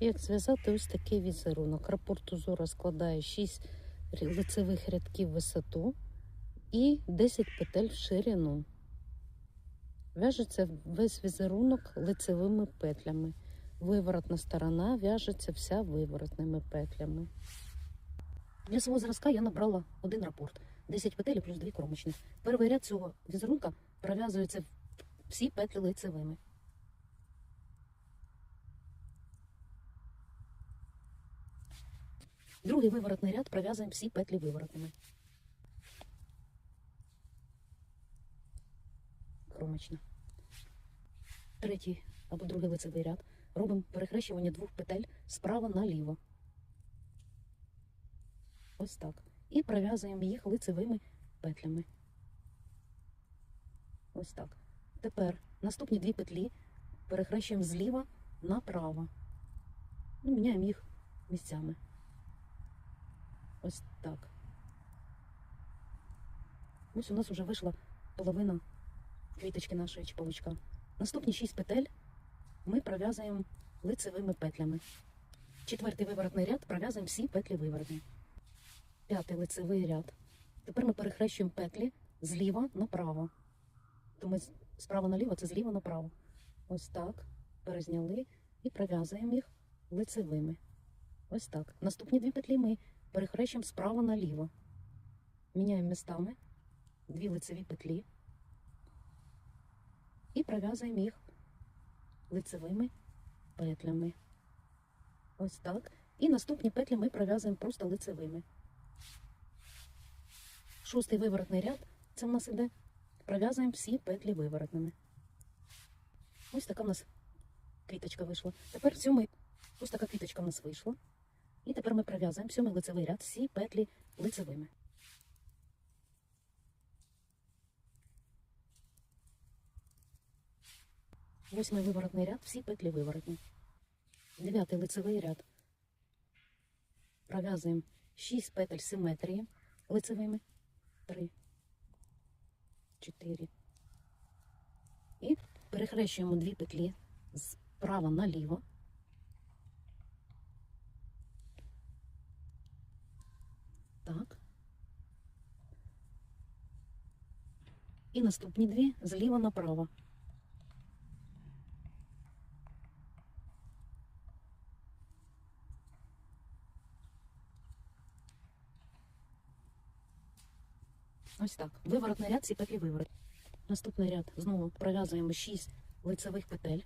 Як зв'язати ось такий візерунок. Рапорт узора складає 6 лицевих рядків висоту і 10 петель в ширину. В'яжеться весь візерунок лицевими петлями. Виворотна сторона в'яжеться вся виворотними петлями. Для свого зразка я набрала один рапорт. 10 петель плюс 2 кромочних. Перший ряд цього візерунка пров'язується всі петлі лицевими. Другий виворотний ряд пров'язуємо всі петлі виворотними. Кромочна. Третій або другий лицевий ряд. Робимо перехрещування двох петель справа наліво. Ось так. І пров'язуємо їх лицевими петлями. Ось так. Тепер наступні дві петлі перехрещуємо зліва направо. Ну, міняємо їх місцями. Ось так. Ось у нас вже вийшла половина квіточки нашої чи павучка. Наступні шість петель ми пров'язуємо лицевими петлями. Четвертий виворотний ряд пров'язуємо всі петлі виворотні. П'ятий лицевий ряд. Тепер ми перехрещуємо петлі зліва направо. То ми з- справа наліво, це зліва направо. Ось так. Перезняли і пров'язуємо їх лицевими. Ось так. Наступні дві петлі ми перехрещуємо справа наліво. Міняємо містами дві лицеві петлі і пров'язуємо їх лицевими петлями. Ось так. І наступні петлі ми пров'язуємо просто лицевими. Шостий виворотний ряд це в нас іде. Пров'язуємо всі петлі виворотними. Ось така в нас квіточка вийшла. Тепер сьомий, ось така квіточка в нас вийшла. І тепер ми пров'язуємо сьомий лицевий ряд, всі петлі лицевими. Восьмий виворотний ряд, всі петлі виворотні. Дев'ятий лицевий ряд. Пров'язуємо 6 петель симетрії лицевими. 3, 4. І перехрещуємо дві петлі справа наліво. Так. І наступні дві зліва направо. Ось так. Виворотний ряд, ці петлі виворот. Наступний ряд знову пров'язуємо 6 лицевих петель